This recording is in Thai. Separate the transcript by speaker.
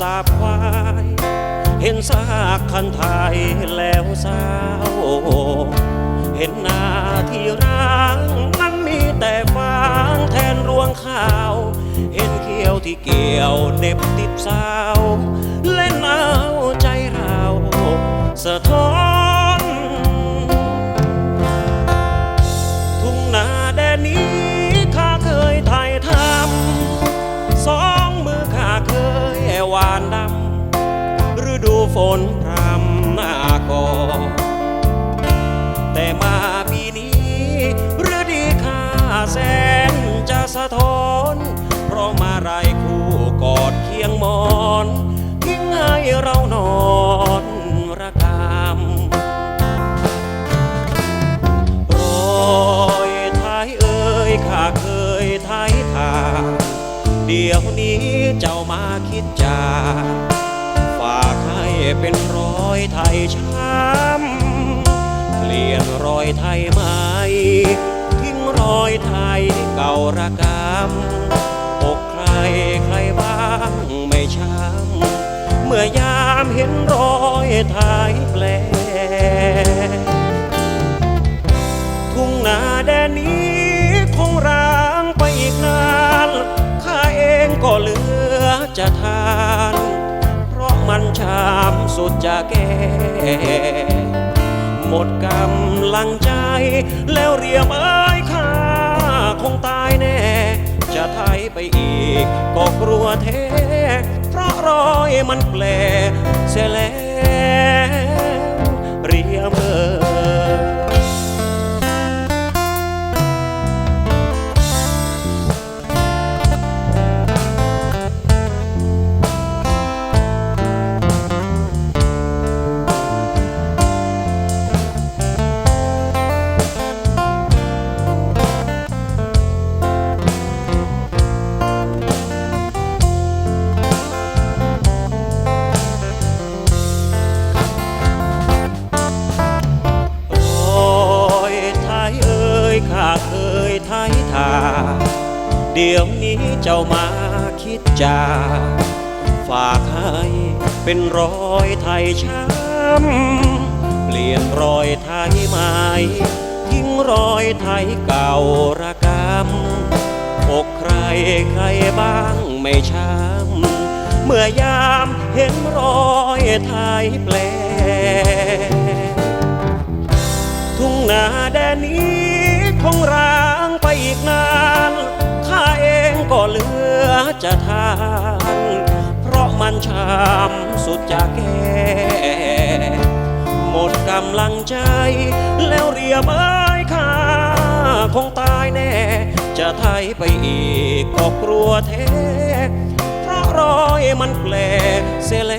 Speaker 1: สาบควาย เห็นซากคันไทยแล้วเศร้า เห็นนาที่ร้างนั้นมีแต่ฟางแทนรวงข้าว เห็นเขียวที่เกี่ยวเน็บติดเสาเล่นเอาใจเราสะท้อนทุ่งนาแดนนี้ ดูฝนพรำหน้ากอแต่มาปีนี้ฤดีข้าแสนจะสะท้อน เพราะมาไรคู่กอดเคียงมอนทิ้งให้เรานอนระกำรอยไทยเอ่ยข้าเคยไทยทาเดี๋ยวนี้เจ้ามาคิดจาฝากห เป็นรอยไทยช้ำเปลี่ยนรอยไทยใหม่ทิ้งรอยไทยเก่าระกำอกใครใครบ้างไม่ช้ำเมื่อยามเห็นรอยไทยแปลทุ่งนาแดนนี้คงร้างไปอีกนานข้าเองก็เหลือจะทานเพรา ชามสุดจะแก่หมดกำลังใจ แล้วเรียมเอ้ยข้าคงตายแน่ จะไทยไปอีก ก็กลัวแท้ เพราะรอยมันแปลเสียแล้ว เดี๋ยวนี้เจ้ามาคิดจาฝากให้เป็นรอยไทยช้ำ เปลี่ยนรอยไทยใหม่ทิ้งรอยไทยเก่าระกำอกใครใครบ้างไม่ช้ำ เมื่อยามเห็นรอยไทยแปล ทุ่งนาแดนนี้คงรา ช้ำสุดจะแก่หมดกำลังใจ แล้วเรียบเอ้ยข้าคงตายแน่ จะไทยไปอีกก็กลัวแท้ เพราะรอยมันแปลเสียแล